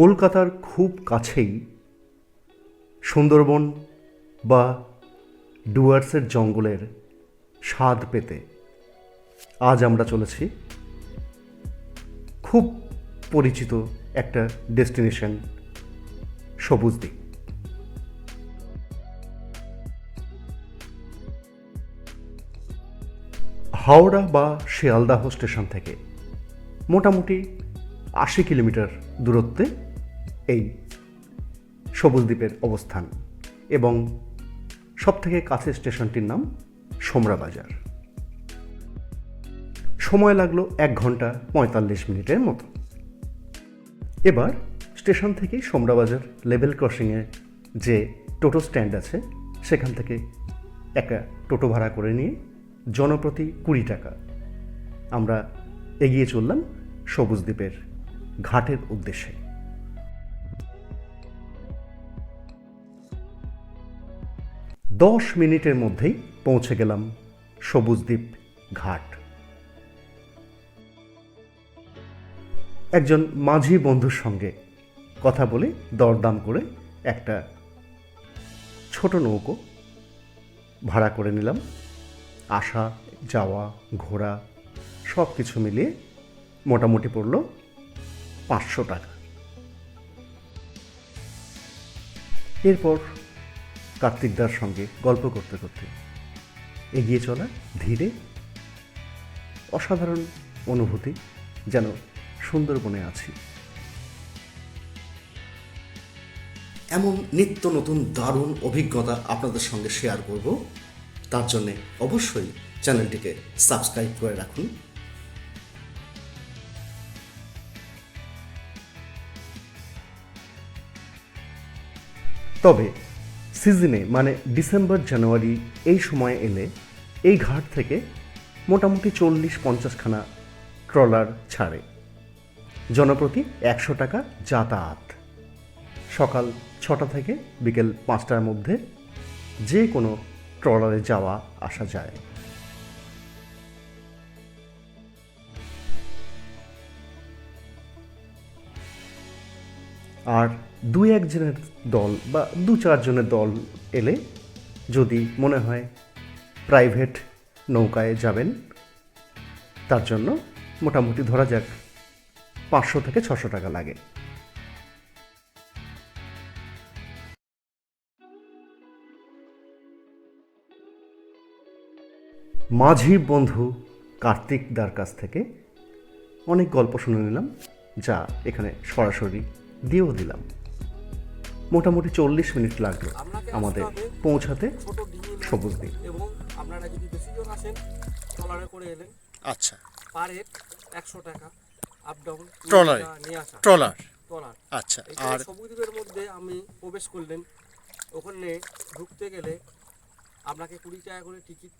কলকাতার খুব কাছেই সুন্দরবন বা ডুয়ার্সের জঙ্গলের স্বাদ পেতে আজ আমরা চলেছি খুব পরিচিত একটা ডেস্টিনেশন সবুজ দ্বীপ। হাওড়া বা শিয়ালদাহ স্টেশন থেকে মোটামুটি আশি কিলোমিটার দূরত্বে এই সবুজ দ্বীপের অবস্থান এবং সবথেকে কাছের স্টেশনটির নাম সোমরা বাজার। সময় লাগল এক ঘণ্টা পঁয়তাল্লিশ মিনিটের মতো। এবার স্টেশন থেকেই সোমরা বাজার লেভেল ক্রসিংয়ে যে টোটো স্ট্যান্ড আছে, সেখান থেকে একটা টোটো ভাড়া করে নিয়ে জনপ্রতি কুড়ি টাকা আমরা এগিয়ে চললাম সবুজ দ্বীপের ঘাটের উদ্দেশ্যে। দশ মিনিটের মধ্যেই পৌঁছে গেলাম সবুজদ্বীপ ঘাট। একজন মাঝি বন্ধুর সঙ্গে কথা বলে দরদাম করে একটা ছোট নৌকো ভাড়া করে নিলাম। আসা, যাওয়া, ঘোরা সব কিছু মিলিয়ে মোটামুটি পড়ল পাঁচশো টাকা। এরপর কার্তিকদার সঙ্গে গল্প করতে করতে। এগিয়ে চলা ধীরে। অসাধারণ অনুভূতি যেন সুন্দরবনে আছি। এমন নিত্য নতুন দারুণ অভিজ্ঞতা আপনাদের সঙ্গে শেয়ার করব। তার জন্যে অবশ্যই চ্যানেলটিকে সাবস্ক্রাইব করে রাখুন। তবে সিজনে মানে ডিসেম্বর, জানুয়ারি, এই সময় এলে এই ঘাট থেকে মোটামুটি চল্লিশ পঞ্চাশখানা ট্রলার ছাড়ে। জনপ্রতি একশো টাকা যাতায়াত। সকাল ছটা থেকে বিকেল পাঁচটার মধ্যে যে কোনো ট্রলারে যাওয়া আসা যায়। আর দুই একজনের দল বা দু চারজনের দল এলে যদি মনে হয় প্রাইভেট নৌকায় যাবেন, তার জন্য মোটামুটি ধরা যাক পাঁচশো থেকে ছশো টাকা লাগে। মাঝি বন্ধু কার্তিক দার কাছ থেকে অনেক গল্প শুনে নিলাম, যা এখানে সরাসরি দিয়েও দিলাম। মোটামুটি চল্লিশ মিনিট লাগল আপনাকে আমাদের পৌঁছাতে সবুজ দ্বীপ এবং আপনারা যদি বেশি জন আসেন ট্রলারে করে এলেন আচ্ছা। পার হেড একশো টাকা আপ ডাউন ট্রলারে? নিয়ে ট্রলার ট্রলার আচ্ছা আর সবুজদ্বীপের মধ্যে আমি প্রবেশ করলেন ওখানে ঢুকতে গেলে আপনাকে কুড়ি টাকা করে টিকিট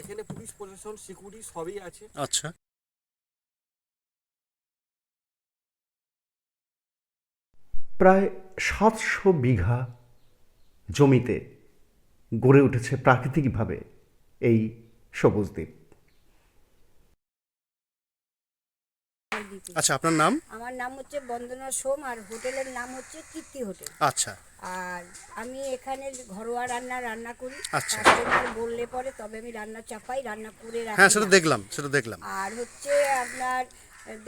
এখানে পুলিশ প্রশাসন সিকিউরিটি সবই আছে। আচ্ছা। প্রায় সাতশো বিঘা জমিতে গড়ে উঠেছে প্রাকৃতিকভাবে এই সবুজ দ্বীপ। আচ্ছা আপনার নাম? আমার নাম হচ্ছে বন্দনা সোম আর হোটেলের নাম হচ্ছে কীর্তি হোটেল। আচ্ছা। আর আমি এখানে ঘরোয়া রান্না রান্না করি। আচ্ছা। বললে পরে তবে আমি রান্না চাপাই রান্না করে রাখি হ্যাঁ সেটা দেখলাম সেটা দেখলাম। আর হচ্ছে আপনার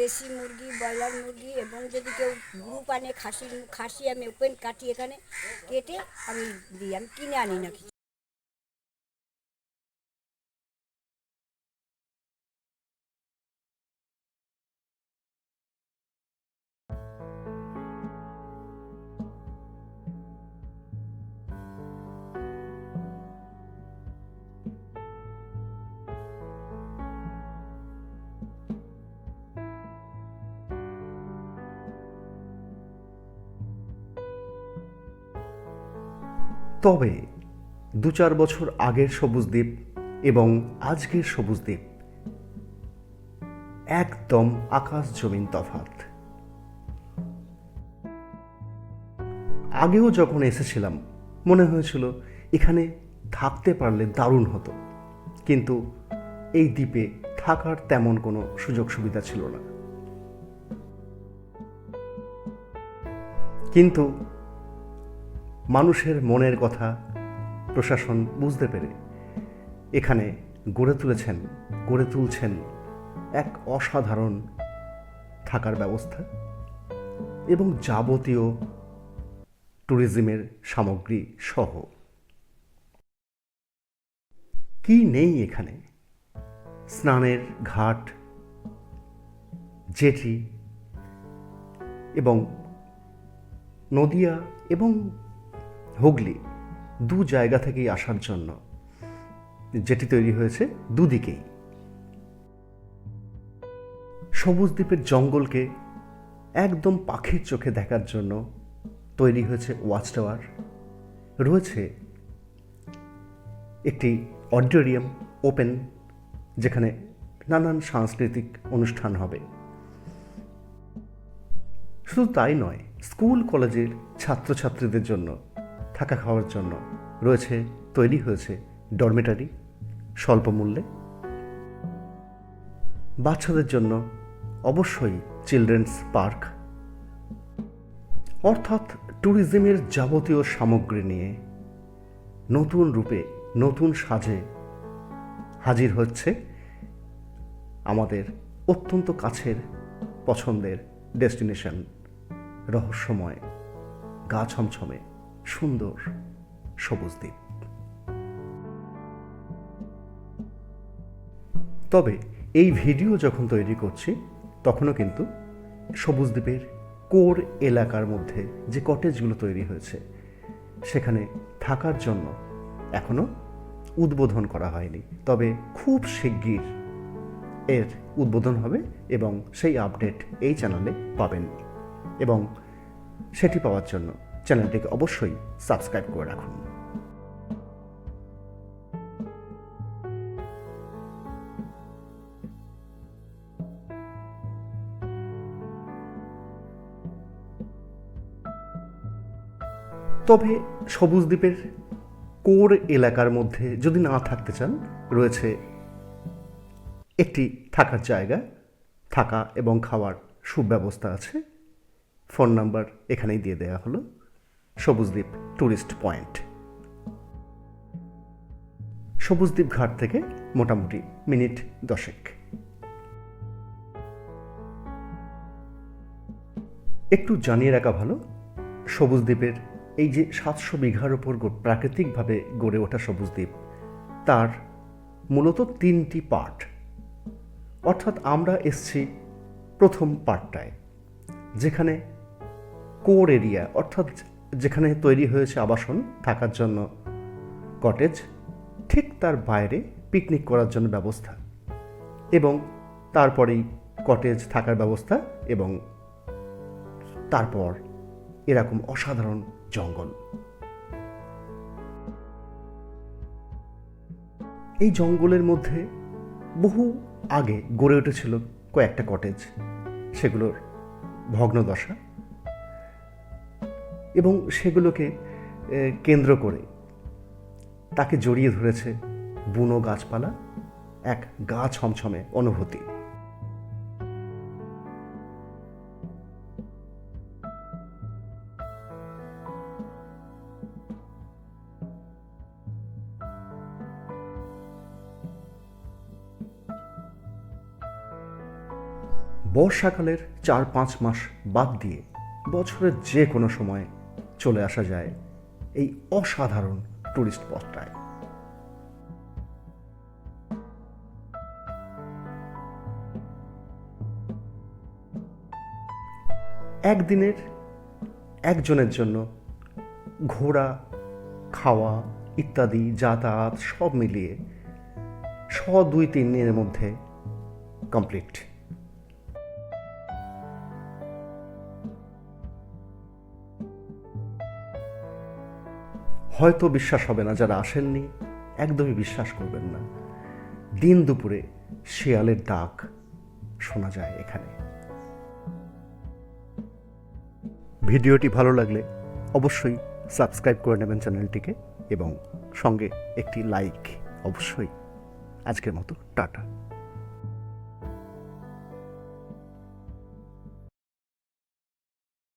দেশি মুরগি, ব্রয়লার মুরগি এবং যদি কেউ গ্রুপ আনে খাসি খাসি আমি ওপেন কাটি এখানে কেটে আমি দিই, আমি কিনে আনি না কিছু। তবে দু চার বছর আগের সবুজ দ্বীপ এবং আজকের সবুজ দ্বীপ। একদম আকাশ জমিন তফাত আগেও যখন এসেছিলাম, মনে হয়েছিল এখানে থাকতে পারলে দারুণ হতো। কিন্তু এই দ্বীপে থাকার তেমন কোনো সুযোগ সুবিধা ছিল না। কিন্তু মানুষের মনের কথা প্রশাসন বুঝতে পেরে এখানে গড়ে তুলেছেন, গড়ে তুলছেন এক অসাধারণ থাকার ব্যবস্থা এবং যাবতীয় ট্যুরিজমের সামগ্রী সহ। কি নেই এখানে? স্নানের ঘাট, জেটি এবং নদিয়া এবং হুগলি, দু জায়গা থেকেই আসার জন্য যেটি তৈরি হয়েছে দুদিকেই। সবুজ দ্বীপের জঙ্গলকে একদম পাখির চোখে দেখার জন্য তৈরি হয়েছে ওয়াচ টাওয়ার। রয়েছে একটি অডিটোরিয়াম ওপেন, যেখানে নানান সাংস্কৃতিক অনুষ্ঠান হবে। শুধু তাই নয়, স্কুল, কলেজের ছাত্রছাত্রীদের জন্য থাকা খাওয়ার জন্য রয়েছে, তৈরি হয়েছে ডরমেটারি স্বল্প মূল্যে। বাচ্চাদের জন্য অবশ্যই চিলড্রেন্স পার্ক অর্থাৎ ট্যুরিজমের যাবতীয় সামগ্রী নিয়ে নতুন রূপে নতুন সাজে হাজির হচ্ছে আমাদের অত্যন্ত কাছের পছন্দের ডেস্টিনেশন রহস্যময়, গা ছমছমে। সুন্দর সবুজ দ্বীপ। তবে এই ভিডিও যখন তৈরি করছি, তখনও কিন্তু সবুজ দ্বীপের কোর এলাকার মধ্যে যে কটেজগুলো তৈরি হয়েছে, সেখানে থাকার জন্য এখনও উদ্বোধন করা হয়নি। তবে খুব শিগগির এর উদ্বোধন হবে এবং সেই আপডেট এই চ্যানেলে পাবেন এবং সেটি পাওয়ার জন্য চ্যানেলটিকে অবশ্যই সাবস্ক্রাইব করে রাখুন। তবে সবুজ দ্বীপের কোর এলাকার মধ্যে যদি না থাকতে চান, রয়েছে একটি থাকার জায়গা। থাকা এবং খাওয়ার সুব্যবস্থা আছে। ফোন নাম্বার এখানেই দিয়ে দেওয়া হলো। Sabujdwip tourist point. সবুজদ্বীপ ঘাট থেকে মোটামুটি মিনিট দশেক। একটু জানিয়ে রাখা ভালো, সবুজদ্বীপের এই যে সাতশো বিঘার ওপর প্রাকৃতিকভাবে গড়ে ওঠা সবুজদ্বীপ, তার মূলত তিনটি পার্ট। অর্থাৎ আমরা এসছি প্রথম পার্টটায়, যেখানে কোর এরিয়া, অর্থাৎ যেখানে তৈরি হয়েছে আবাসন থাকার জন্য কটেজ ঠিক তার বাইরে পিকনিক করার জন্য ব্যবস্থা এবং তারপরেই কটেজ থাকার ব্যবস্থা এবং তারপর এরকম অসাধারণ জঙ্গল। এই জঙ্গলের মধ্যে বহু আগে গড়ে উঠেছিল কয়েকটা কটেজ সেগুলোর ভগ্নদশা। এবং সেগুলোকে কেন্দ্র করে তাকে জড়িয়ে ধরেছে বুনো গাছপালা, এক গা ছমছমে অনুভূতি। বর্ষাকালের চার পাঁচ মাস বাদ দিয়ে বছরের যে কোনো সময় চলে আসা যায় এই অসাধারণ টুরিস্ট স্পটটায়। একদিনের একজনের জন্য ঘোরা খাওয়া ইত্যাদি, যাতায়াত সব মিলিয়ে শ দুই তিন দিনের মধ্যে কমপ্লিট। হয়তো বিশ্বাস হবে না, যারা আসেননি, একদমই বিশ্বাস করবেন না। দিন দুপুরে শিয়ালের ডাক শোনা যায় এখানে। ভিডিওটি ভালো লাগলে অবশ্যই সাবস্ক্রাইব করে নেবেন চ্যানেলটিকে এবং সঙ্গে একটি লাইক অবশ্যই। আজকের মতো, টাটা।